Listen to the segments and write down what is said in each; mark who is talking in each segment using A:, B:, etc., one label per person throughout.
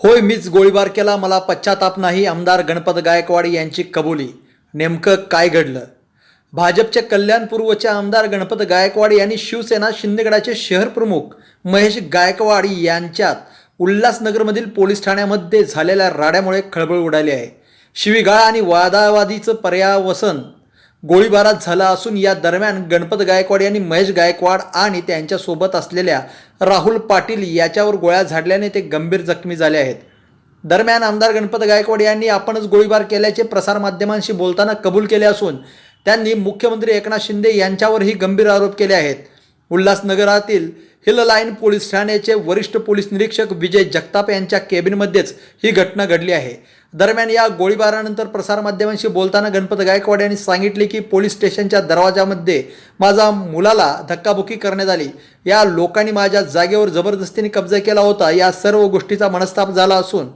A: होय मीच गोळीबार केला मला पश्चाताप नाही आमदार गणपत गायकवाड यांची कबुली. नेमकं काय घडलं? भाजपचे कल्याणपूर्वचे आमदार गणपत गायकवाड यांनी शिवसेना शिंदेगडाचे शहर प्रमुख महेश गायकवाड यांच्यात उल्हासनगरमधील पोलीस ठाण्यामध्ये झालेल्या राड्यामुळे खळबळ उडाली आहे. शिवीगाळ आणि वादावादीचं पर्यावसन गोळीबारात झाला असून या दरम्यान गणपत गायकवाड यांनी महेश गायकवाड आणि त्यांच्यासोबत असलेल्या राहुल पाटील याच्यावर गोळ्या झाडल्याने ते गंभीर जखमी झाले आहेत. दरम्यान आमदार गणपत गायकवाड यांनी आपणच गोळीबार केल्याचे प्रसारमाध्यमांशी बोलताना कबूल केले असून त्यांनी मुख्यमंत्री एकनाथ शिंदे यांच्यावरही गंभीर आरोप केले आहेत. उल्हासनगरातील हिल लाईन पोलीस ठाण्याचे वरिष्ठ पोलीस निरीक्षक विजय जगताप यांच्या केबिनमध्येच ही घटना घडली आहे. दरम्यान या गोळीबारानंतर प्रसारमाध्यमांशी बोलताना गणपत गायकवाड यांनी सांगितले की पोलीस स्टेशनच्या दरवाजामध्ये माझा मुलाला धक्काबुक्की करण्यात आली. या लोकांनी माझ्या जागेवर जबरदस्तीने कब्जा केला होता. या सर्व गोष्टीचा मनस्ताप झाला असून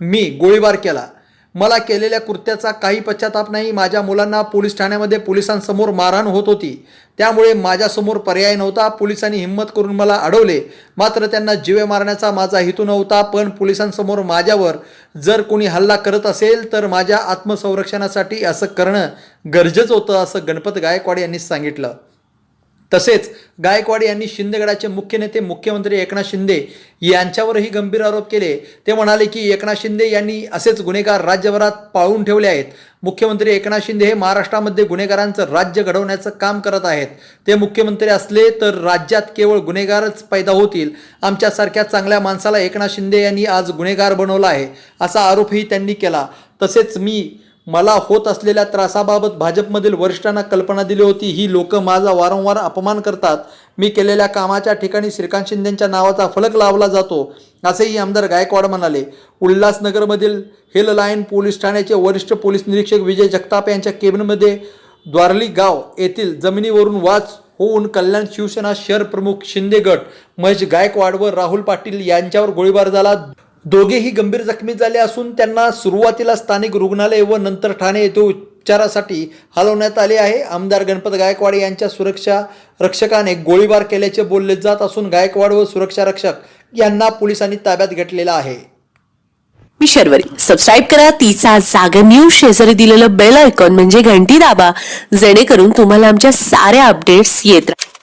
A: मी गोळीबार केला. मला केलेल्या कृत्याचा काही पश्चाताप नाही. माझ्या मुलांना पोलीस ठाण्यामध्ये पोलिसांसमोर मारहाण होत होती. त्यामुळे माझ्यासमोर पर्याय नव्हता. पोलिसांनी हिंमत करून मला अडवले. मात्र त्यांना जीवे मारण्याचा माझा हेतू नव्हता. पण पोलिसांसमोर माझ्यावर जर कोणी हल्ला करत असेल तर माझ्या आत्मसंरक्षणासाठी असं करणं गरजेचं होतं असं गणपत गायकवाड यांनी सांगितलं. तसेच गायकवाड यांनी शिंदेगडाचे मुख्य नेते मुख्यमंत्री एकनाथ शिंदे यांच्यावरही गंभीर आरोप केले. ते म्हणाले की एकनाथ शिंदे यांनी असेच गुन्हेगार राज्यभरात पाळून ठेवले आहेत. मुख्यमंत्री एकनाथ शिंदे हे महाराष्ट्रामध्ये गुन्हेगारांचं राज्य घडवण्याचं काम करत आहेत. ते मुख्यमंत्री असले तर राज्यात केवळ गुन्हेगारच पैदा होतील. आमच्यासारख्या चांगल्या माणसाला एकनाथ शिंदे यांनी आज गुन्हेगार बनवला आहे असा आरोपही त्यांनी केला. तसेच मी मला होत असलेल्या त्रासाबाबत भाजपमधील वरिष्ठांना कल्पना दिली होती. ही लोक माझा वारंवार अपमान करतात. मी केलेल्या कामाच्या ठिकाणी श्रीकांत शिंदेंच्या नावाचा फलक लावला जातो असेही आमदार गायकवाड म्हणाले. उल्हासनगरमधील हिल लाईन पोलीस ठाण्याचे वरिष्ठ पोलीस निरीक्षक विजय जगताप यांच्या केबिनमध्ये द्वारली गाव येथील जमिनीवरून वाच होऊन कल्याण शिवसेना शहर प्रमुख शिंदे गट महेश गायकवाड व राहुल पाटील यांच्यावर गोळीबार झाला. दोघेही गंभीर जखमी झाले असून त्यांना सुरुवातीला स्थानिक रुग्णालय व नंतर ठाणे येथे उपचारासाठी हलवण्यात आले आहे. आमदार गणपत गायकवाड यांच्या सुरक्षा रक्षकाने गोळीबार केल्याचे बोलले जात असून गायकवाड व सुरक्षा रक्षक यांना पोलिसांनी ताब्यात घेतलेला आहे.
B: मी शर्वरी. सबस्क्राईब करा. तिचा जागर न्यूज शेजारी दिलेलं बेल आयकॉन म्हणजे घंटी दाबा. जेणेकरून तुम्हाला आमच्या साऱ्या अपडेट्स येत राहतील